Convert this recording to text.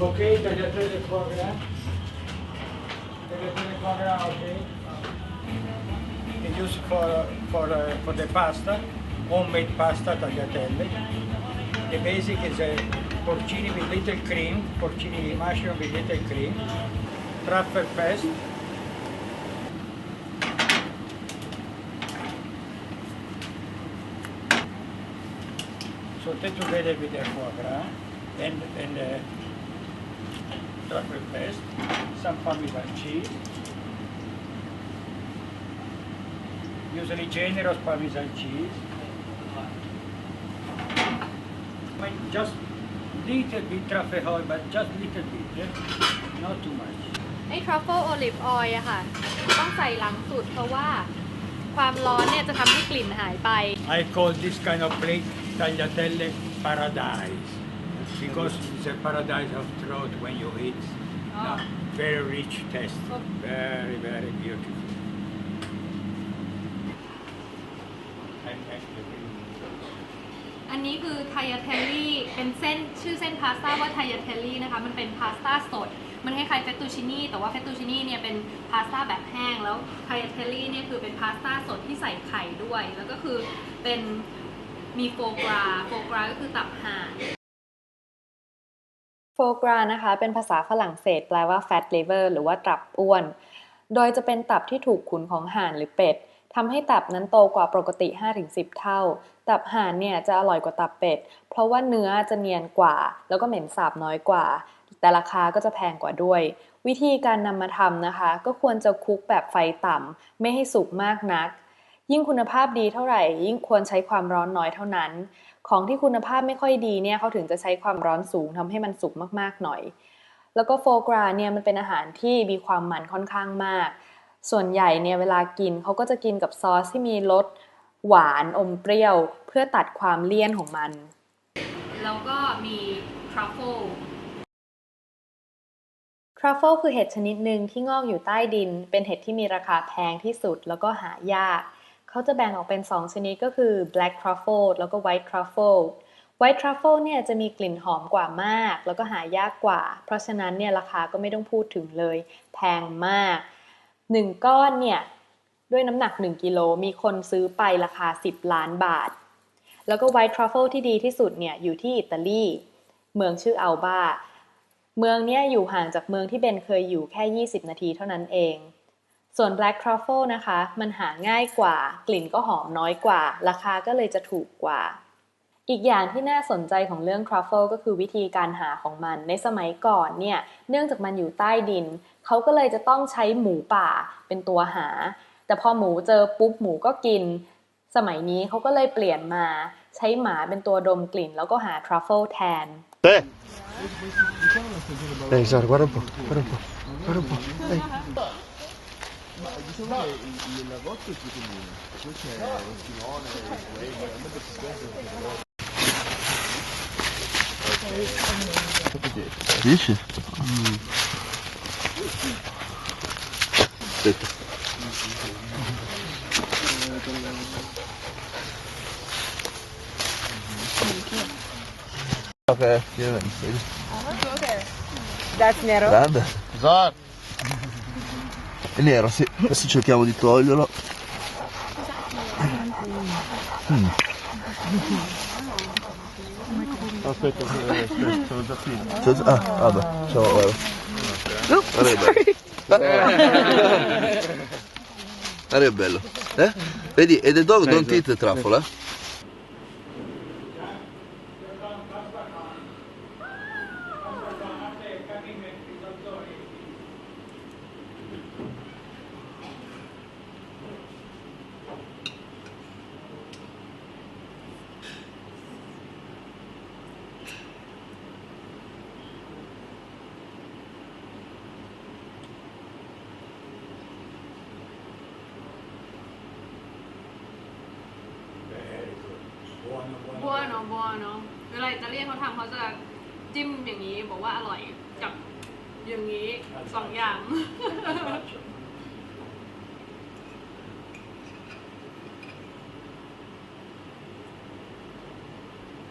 Okay, tagliatelle di foie gras. Tagliatelle di foie gras, okay. It's used for the pasta, homemade pasta tagliatelle. The basic is a porcini with little cream, porcini mushroom with little cream, truffle paste, sauté together with the foie gras and, and uh, truffle paste, some Parmesan cheese, usually generous Parmesan cheese. I mean, just little bit truffle oil, but just little bit, yeah? not too much. ไอ้ทรัฟเฟิลโอลิฟออยล์อะค่ะ ต้องใส่หลังสุดเพราะว่าความร้อนเนี่ยจะทำให้กลิ่นหายไป I call this kind of plate tagliatelle paradise because it's a paradise of throat when you eat. Oh. No, very rich taste, Oh. very very beautiful. And- and the green อันนี้คือไทยาเทลลี่เป็นเส้นชื่อเส้นพาสต้าว่าไทยาเทลลี่นะคะมันเป็นพาสต้าสด มันคล้ายๆเฟตตูชินี่แต่ว่าเฟตตูชินี่เนี่ยเป็นพาสต้าแบบแห้งแล้วไทยาเทลลี่เนี่ยคือเป็นพาสต้าสดที่ใส่ไข่ด้วย แล้วก็คือเป็นมีโฟกราโฟกราก็คือตับห่าน โฟกรานะคะ เป็นภาษาฝรั่งเศส แปลว่า fat liver หรือว่าตับอ้วน โดยจะเป็นตับที่ถูกขุนของห่านหรือเป็ดทำให้ตับนั้นโตกว่าปกติ 5-10 เท่า ตับห่านเนี่ยจะอร่อยกว่าตับเป็ด เพราะว่าเนื้อจะเนียนกว่า แล้วก็เหม็นสาบน้อยกว่า แต่ราคาก็จะแพงกว่าด้วย วิธีการนำมาทำนะคะ ก็ควรจะคุกแบบไฟต่ำไม่ให้สุกมากนัก ยิ่งคุณภาพดีเท่าไหร่ ยิ่งควรใช้ความร้อนน้อยเท่านั้น ของที่คุณภาพไม่ค่อยดีเนี่ยเขาถึงจะใช้ความร้อนสูงทำให้มันสุกมากๆหน่อย แล้วก็โฟกราเนี่ยมันเป็นอาหารที่มีความมันค่อนข้างมาก ส่วนใหญ่เนี่ยเวลากินเขาก็จะกินกับซอสที่มีรสหวานอมเปรี้ยว เพื่อตัดความเลี่ยนของมัน แล้วก็มีทรัฟเฟิลทรัฟเฟิลคือเห็ดชนิดหนึ่งที่งอกอยู่ใต้ดิน เป็นเห็ดที่มีราคาแพงที่สุดแล้วก็หายาก เขาจะแบ่งออกเป็น 2 ชนิดก็คือ black truffle แล้วก็ white truffle white truffle เนี่ยจะมีกลิ่นหอมกว่ามาก แล้วก็หายากกว่า เพราะฉะนั้นเนี่ยราคาก็ไม่ต้องพูดถึงเลย แพงมาก 1 ก้อนเนี่ยด้วยน้ำหนัก 1 กิโลมีคนซื้อไปราคา 10 ล้านบาท แล้วก็ white truffle ที่ดีที่สุดเนี่ยอยู่ที่อิตาลี เมืองชื่ออัลบา เมืองเนี้ยอยู่ห่างจากเมืองที่เบนเคยอยู่แค่ 20 นาทีเท่านั้นเอง ส่วน black truffle นะคะ มันหาง่ายกว่ากลิ่นก็หอมน้อยกว่า ราคาก็เลยจะถูกกว่า อีกอย่างที่น่าสนใจของเรื่อง truffle ก็คือวิธีการหาของมัน ในสมัยก่อนเนี่ย เนื่องจากมันอยู่ใต้ดิน เขาก็เลยจะต้องใช้หมูป่าเป็นตัวหา แต่พอหมูเจอปุ๊บหมูก็กิน สมัยนี้เขาก็เลยเปลี่ยนมาใช้หมาเป็นตัวดมกลิ่น แล้วก็หา truffle แทน Eh! Eh, Sara, guarda un po', guarda un po', guarda un po'. Dai. まあ、実は、il lavotto è più comune, poi c'è lo spinone, il wave, a me è più bello Dici? Mm. Aspetta. Okay, yeah, that's Nero. Grande. Zor. È nero, sì. Adesso cerchiamo di toglierlo. Mm. Aspetta, aspetta, sono già finito. Ah, vabbè, ciao, guarda. Guarda che bello. Guarda che bello. Eh? Vedi, ed è dog don't eat the truffle, eh? Buono, buono. บัวเนาะบัวเนาะเวลาอิตาเลียนเขาทำเขาจะจิ้มอย่างนี้ บอกว่าอร่อยกับอย่างนี้สองอย่าง Faccio.